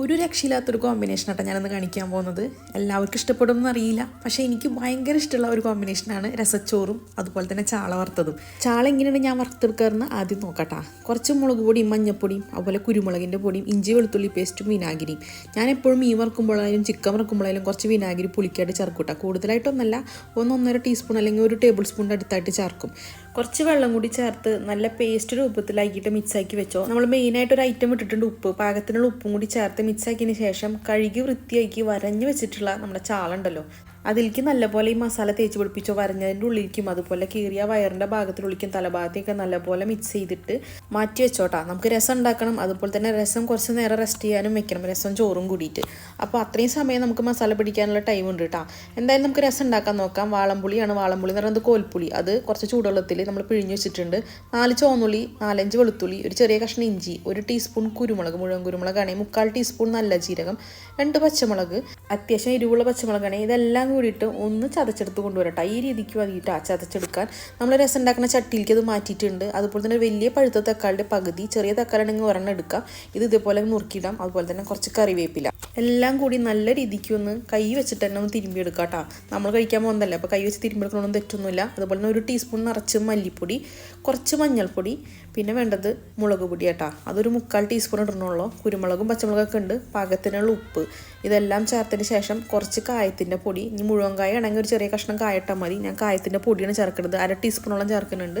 ഒരു രക്ഷയില്ലാത്തൊരു കോമ്പിനേഷൻ ആട്ടോ ഞാനൊന്ന് കാണിക്കാൻ പോകുന്നത്. എല്ലാവർക്കും ഇഷ്ടപ്പെടുമെന്ന് അറിയില്ല. പക്ഷേ എനിക്ക് ഭയങ്കര ഇഷ്ടമുള്ള ഒരു കോമ്പിനേഷനാണ് രസച്ചോറും അതുപോലെ തന്നെ ചാള വറുത്തതും. ചാള എങ്ങനെയാണ് ഞാൻ വറുത്തെടുക്കാറെന്ന് ആദ്യം നോക്കട്ടാ. കുറച്ച് മുളക് പൊടിയും മഞ്ഞപ്പൊടിയും അതുപോലെ കുരുമുളകിന്റെ പൊടിയും ഇഞ്ചി വെളുത്തുള്ളി പേസ്റ്റും വിനാഗിരിയും. ഞാൻ എപ്പോഴും മീൻ വറുക്കുമ്പോഴായാലും ചിക്കൻ വറുക്കുമ്പോഴായാലും കുറച്ച് വിനാഗിരി പുളിക്കായിട്ട് ചേർക്കൂട്ടാ. കൂടുതലായിട്ടൊന്നല്ല ഒന്നൊന്നര ടീസ്പൂൺ അല്ലെങ്കിൽ ഒരു ടേബിൾ സ്പൂണിന്റെ അടുത്തായിട്ട് ചേർക്കും. കുറച്ച് വെള്ളം കൂടി ചേർത്ത് നല്ല പേസ്റ്റ് രൂപത്തിലാക്കിയിട്ട് മിക്സാക്കി വെച്ചോ. നമ്മൾ മെയിനായിട്ട് ഒരു ഐറ്റം ഇട്ടിട്ടുണ്ട് ഉപ്പ്. പാകത്തിനുള്ള ഉപ്പും കൂടി ചേർത്ത് മിക്സാക്കിയതിന് ശേഷം കഴുകി വൃത്തിയാക്കി വരഞ്ഞു വെച്ചിട്ടുള്ള നമ്മുടെ ചാള ഉണ്ടല്ലോ അതിലേക്ക് നല്ലപോലെ ഈ മസാല തേച്ച് പിടിപ്പിച്ചോ വരഞ്ഞതിന്റെ ഉള്ളിലേക്കും അതുപോലെ കീറിയ വയറിന്റെ ഭാഗത്തിനുള്ളിലേക്കും തലഭാഗത്തേക്ക് നല്ലപോലെ മിക്സ് ചെയ്തിട്ട് മാറ്റി വെച്ചോട്ടാ. നമുക്ക് രസം ഉണ്ടാക്കണം അതുപോലെ തന്നെ രസം കുറച്ച് നേരം റെസ്റ്റ് ചെയ്യാനും വെക്കണം രസം ചോറും കൂടിയിട്ട്. അപ്പോൾ അത്രയും സമയം നമുക്ക് മസാല പിടിക്കാനുള്ള ടൈം ഉണ്ട് കേട്ടോ എന്തായാലും നമുക്ക് രസം ഉണ്ടാക്കാൻ നോക്കാം. വാളംപുളിയാണ് വാളംപുളി എന്ന് പറയുന്നത് കോൽപ്പുളി. അത് കുറച്ച് ചൂടുവെള്ളത്തിൽ നമ്മൾ പിഴിഞ്ഞ് വെച്ചിട്ടുണ്ട്. നാല് ചോന്നുള്ളി നാലഞ്ച് വെളുത്തുള്ളി ഒരു ചെറിയ കഷ്ണം ഇഞ്ചി ഒരു ടീസ്പൂൺ കുരുമുളക് മുഴുവൻ കുരുമുളകാണെങ്കിൽ മുക്കാൽ ടീസ്പൂൺ നല്ല ജീരകം രണ്ട് പച്ചമുളക് അത്യാവശ്യം എരിവുള്ള പച്ചമുളകാണെങ്കിൽ ഇതെല്ലാം കൂടിയിട്ട് ഒന്ന് ചതച്ചെടുത്ത് കൊണ്ടുവരട്ടെ. ഈ രീതിക്ക് വേണ്ടിയിട്ട് ആ ചതച്ചെടുക്കാൻ നമ്മൾ രസം ഉണ്ടാക്കുന്ന ചട്ടിയിലേക്ക് അത് മാറ്റിയിട്ടുണ്ട്. അതുപോലെ തന്നെ വലിയ പഴുത്ത തക്കാളിന്റെ പകുതി ചെറിയ തക്കാളി ഉണ്ടെങ്കിൽ ഒരെണ്ണം എടുക്കാം. ഇത് ഇതേപോലെ നുറുക്കിയിടാം. അതുപോലെ തന്നെ കുറച്ച് കറിവേപ്പില. എല്ലാം കൂടി നല്ല രീതിക്ക് ഒന്ന് കൈ വെച്ചിട്ട് തന്നെ ഒന്ന് തിരുമ്പി എടുക്കാം കേട്ടോ. നമ്മൾ കഴിക്കാൻ പോകുന്നതല്ലേ? അപ്പോൾ കൈ വെച്ച് തിരുമ്പി എടുക്കണമെന്ന് തെറ്റൊന്നുമില്ല. അതുപോലെ തന്നെ ഒരു ടീസ്പൂൺ നിറച്ച് മല്ലിപ്പൊടി കുറച്ച് മഞ്ഞൾപ്പൊടി പിന്നെ വേണ്ടത് മുളക് പൊടി കേട്ടോ. അതൊരു മുക്കാൽ ടീസ്പൂൺ ഇടണുള്ളൂ. കുരുമുളകും പച്ചമുളകൊക്കെ ഉണ്ട്. പാകത്തിനുള്ള ഉപ്പ്. ഇതെല്ലാം ചേർത്തതിന് ശേഷം കുറച്ച് കായത്തിന്റെ പൊടി ഇനി മുഴുവൻ കായ ആണെങ്കിൽ ഒരു ചെറിയ കഷ്ണം കായട്ടാൽ മതി. ഞാൻ കായത്തിന്റെ പൊടിയാണ് ചേർക്കുന്നത്. അര ടീസ്പൂണോളം ചേർക്കുന്നുണ്ട്.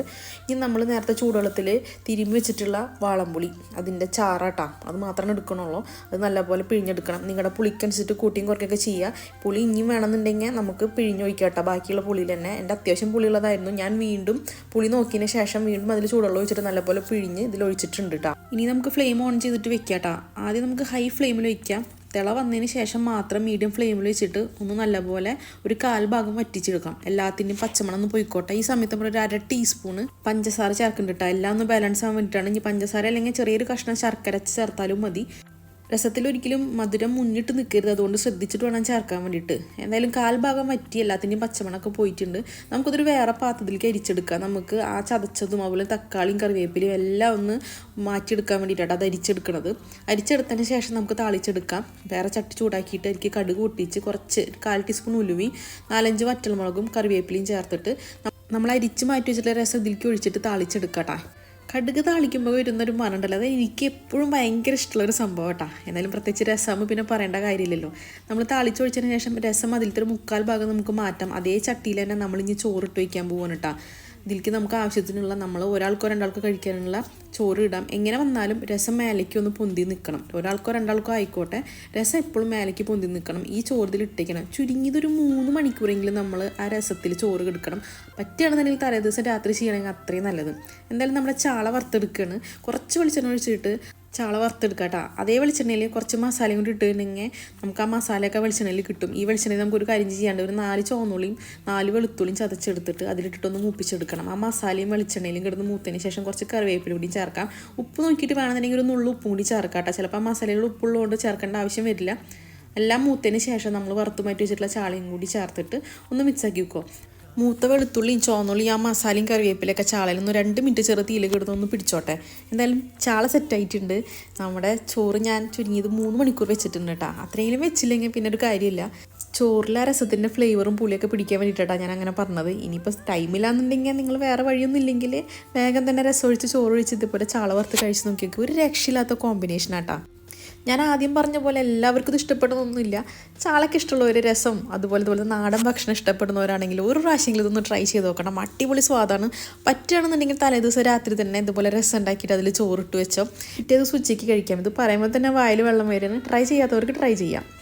ഇനി നമ്മൾ നേരത്തെ ചൂടുവെള്ളത്തിൽ തിരുമ്പി വെച്ചിട്ടുള്ള വാളംപുളി അതിന്റെ ചാറാട്ടാ. അത് മാത്രമേ എടുക്കണുള്ളൂ. അത് നല്ലപോലെ പിഴിഞ്ഞെടുക്കണം. നിങ്ങളുടെ പുളിക്കനുസരിച്ച് കൂട്ടിയും കുറയ്ക്കൊക്കെ ചെയ്യുക. പുളി ഇനിയും വേണമെന്നുണ്ടെങ്കിൽ നമുക്ക് പിഴിഞ്ഞൊഴിക്കാട്ടോ ബാക്കിയുള്ള പുളിയിൽ തന്നെ. എന്റെ അത്യാവശ്യം പുളിയുള്ളതായിരുന്നു. ഞാൻ വീണ്ടും പുളി നോക്കിയതിന് ശേഷം വീണ്ടും അതിൽ ചൂടുവെള്ളം ഒഴിച്ചിട്ട് നല്ലപോലെ പിഴിഞ്ഞ് ഇതിൽ ഒഴിച്ചിട്ടുണ്ട് കേട്ടോ. ഇനി നമുക്ക് ഫ്ലെയിം ഓൺ ചെയ്തിട്ട് വെക്കാം കേട്ടോ. ആദ്യം നമുക്ക് ഹൈ ഫ്ലെയിമിൽ വെക്കാം. തിള വന്നതിന് ശേഷം മാത്രം മീഡിയം ഫ്ലെയിമിൽ വെച്ചിട്ട് ഒന്ന് നല്ലപോലെ ഒരു കാൽ ഭാഗം വറ്റിച്ചെടുക്കാം. എല്ലാത്തിന്റെയും പച്ചമണം ഒന്ന് പോയിക്കോട്ടെ. ഈ സമയത്ത് നമ്മൾ ഒരു അര ടീസ്പൂണ് പഞ്ചസാര ചേർക്കുന്നുണ്ട് കേട്ടോ എല്ലാം ഒന്ന് ബാലൻസ് ആവാൻ വേണ്ടിയിട്ടാണ് ഇനി പഞ്ചസാര അല്ലെങ്കിൽ ചെറിയൊരു കഷ്ണം ശർക്കര ചേർത്താലും മതി. രസത്തിൽ ഒരിക്കലും മധുരം മുന്നിട്ട് നിൽക്കരുത് അതുകൊണ്ട് ശ്രദ്ധിച്ചിട്ട് വേണം ചേർക്കാൻ വേണ്ടിയിട്ട്. എന്തായാലും കാൽഭാഗം വറ്റി എല്ലാത്തിന്റെയും പച്ചമണൊക്കെ പോയിട്ടുണ്ട്. നമുക്കതൊരു വേറെ പാത്രത്തിലേക്ക് അരിച്ചെടുക്കാം. നമുക്ക് ആ ചതച്ചതും അതുപോലെ തക്കാളിയും കറിവേപ്പിലയും എല്ലാം ഒന്ന് മാറ്റിയെടുക്കാൻ വേണ്ടിയിട്ടാണ് അത് അരിച്ചെടുക്കുന്നത് അരിച്ചെടുത്തതിന് ശേഷം നമുക്ക് താളിച്ചെടുക്കാം. വേറെ ചട്ടി ചൂടാക്കിയിട്ട് എനിക്ക് കടുക് പൊട്ടിച്ച് കുറച്ച് കാൽ ടീസ്പൂൺ ഉലുവി നാലഞ്ച് വറ്റൽമുളകും കറിവേപ്പിലയും ചേർത്തിട്ട് നമ്മൾ അരിച്ച് മാറ്റി വെച്ചിട്ടുള്ള രസം ഇതിലേക്ക് ഒഴിച്ചിട്ട് താളിച്ചെടുക്കട്ടെ കടുക് താളിക്കുമ്പോൾ വരുന്നൊരു മണം ഉണ്ടല്ലോ അത് എനിക്ക് എപ്പോഴും ഭയങ്കര ഇഷ്ടമുള്ളൊരു സംഭവം കേട്ടോ എന്നാലും പ്രത്യേകിച്ച് രസം പിന്നെ പറയേണ്ട കാര്യമില്ലല്ലോ. നമ്മൾ താളിച്ചൊഴിച്ചതിന് ശേഷം രസം അതിലത്തെ ഒരു മുക്കാൽ ഭാഗം നമുക്ക് മാറ്റാം. അതേ ചട്ടിയിൽ തന്നെ നമ്മളിഞ്ഞ് ചോറിട്ട് വയ്ക്കാൻ പോവാണ് കേട്ടോ ഇതിലേക്ക് നമുക്ക് ആവശ്യത്തിനുള്ള നമ്മൾ ഒരാൾക്കോ രണ്ടാൾക്കോ കഴിക്കാനുള്ള ചോറ് ഇടാം. എങ്ങനെ വന്നാലും രസം മേലേക്ക് ഒന്ന് പൊന്തി നിൽക്കണം ഒരാൾക്കോ രണ്ടാൾക്കോ ആയിക്കോട്ടെ രസം എപ്പോഴും മേലേക്ക് പൊന്തി നിൽക്കണം ഈ ചോറിൽ ഇട്ടേക്കണം. ചുരുങ്ങിയതൊരു മൂന്ന് മണിക്കൂറെങ്കിലും നമ്മൾ ആ രസത്തിൽ ചോറ് എടുക്കണം പറ്റുകയാണെന്നുണ്ടെങ്കിൽ തലേ ദിവസം രാത്രി ചെയ്യണമെങ്കിൽ അത്രയും നല്ലത്. എന്തായാലും നമ്മുടെ ചാള വറുത്തെടുക്കുകയാണ് കുറച്ച് വെളിച്ചെണ്ണ ഒഴിച്ചിട്ട് ചാള വറുത്തെടുക്കുക കേട്ടോ അതേ വെളിച്ചെണ്ണയിൽ കുറച്ച് മസാലയും കൂടി ഇട്ടുകഴിഞ്ഞെങ്കിൽ നമുക്ക് ആ മസാലയൊക്കെ വെളിച്ചെണ്ണയിൽ കിട്ടും. ഈ വെളിച്ചെണ്ണയിൽ നമുക്ക് ഒരു കാര്യം ചെയ്യാണ്ട് ഒരു നാല് ചോന്നുള്ളിയും നാല് വെളുത്തുള്ളിയും ചതച്ചെടുത്തിട്ട് അതിലിട്ടിട്ടൊന്ന് മൂപ്പിച്ചെടുക്കണം. ആ മസാലയും വെളിച്ചെണ്ണയിലും കിടന്ന് മൂത്തതിന് ശേഷം കുറച്ച് കറിവേപ്പില കൂടി ചേർക്കാം. ഉപ്പ് നോക്കിയിട്ട് വേണമെന്നുണ്ടെങ്കിൽ ഒരു നുള്ളു ഉപ്പും കൂടി ചേർക്കാം കേട്ടോ ചിലപ്പോൾ ആ മസാലയിൽ ഉപ്പുള്ളതുകൊണ്ട് ചേർക്കേണ്ട ആവശ്യം വരില്ല. എല്ലാം മൂത്തതിന് ശേഷം നമ്മൾ വറുത്ത് മാറ്റി വെച്ചിട്ടുള്ള ചാളയും കൂടി ചേർത്തിട്ട് ഒന്ന് മിക്സാക്കി വെക്കുക മൂത്ത വെളുത്തുള്ളിയും ചോന്നുള്ളിയും ആ മസാലയും കറിവേപ്പിലൊക്കെ ചാളയിൽ ഒന്ന് രണ്ട് മിനിറ്റ് ചെറു കിടന്ന് ഒന്ന് പിടിച്ചോട്ടെ. എന്തായാലും ചാള സെറ്റായിട്ടുണ്ട് നമ്മുടെ ചോറ് ഞാൻ ചുരുങ്ങിയത് മൂന്ന് മണിക്കൂർ വെച്ചിട്ടുണ്ട് കേട്ടോ അത്രയെങ്കിലും വെച്ചില്ലെങ്കിൽ പിന്നെ ഒരു കാര്യമില്ല. ചോറിലെ രസത്തിന്റെ ഫ്ലേവറും പുളിയൊക്കെ പിടിക്കാൻ വേണ്ടിയിട്ടാണ് ഞാൻ അങ്ങനെ പറഞ്ഞത്. ഇനിയിപ്പോൾ ടൈമില്ലാന്നുണ്ടെങ്കിൽ നിങ്ങൾ വേറെ വഴിയൊന്നും ഇല്ലെങ്കിൽ വേഗം തന്നെ രസം ഒഴിച്ച് ചോറ് ഒഴിച്ച് ഇതുപോലെ ചാള വറുത്ത് കഴിച്ച് നോക്കിയൊക്കെ. ഒരു രക്ഷയില്ലാത്ത കോമ്പിനേഷനാട്ടാ ഞാൻ ആദ്യം പറഞ്ഞ പോലെ എല്ലാവർക്കും ഇത് ഇഷ്ടപ്പെടുന്നൊന്നുമില്ല ഇഷ്ടമുള്ള ഒരു രസം അതുപോലെ അതുപോലെ നാടൻ ഭക്ഷണം ഇഷ്ടപ്പെടുന്നവരാണെങ്കിൽ ഒരു പ്രാവശ്യമെങ്കിലും ഇതൊന്ന് ട്രൈ ചെയ്ത് നോക്കണം. അടിപൊളി സ്വാദാണ്. പറ്റുകയാണെന്നുണ്ടെങ്കിൽ തലേ ദിവസം രാത്രി തന്നെ ഇതുപോലെ രസം ഉണ്ടാക്കിയിട്ട് അതിൽ ചോറിട്ട് വെച്ചോ. പിറ്റേ ദിവസം ഉച്ചയ്ക്ക് കഴിക്കാം. ഇത് പറയുമ്പോൾ തന്നെ വായിൽ വെള്ളം വരുന്നത് ട്രൈ ചെയ്യാത്തവർക്ക് ട്രൈ ചെയ്യാം.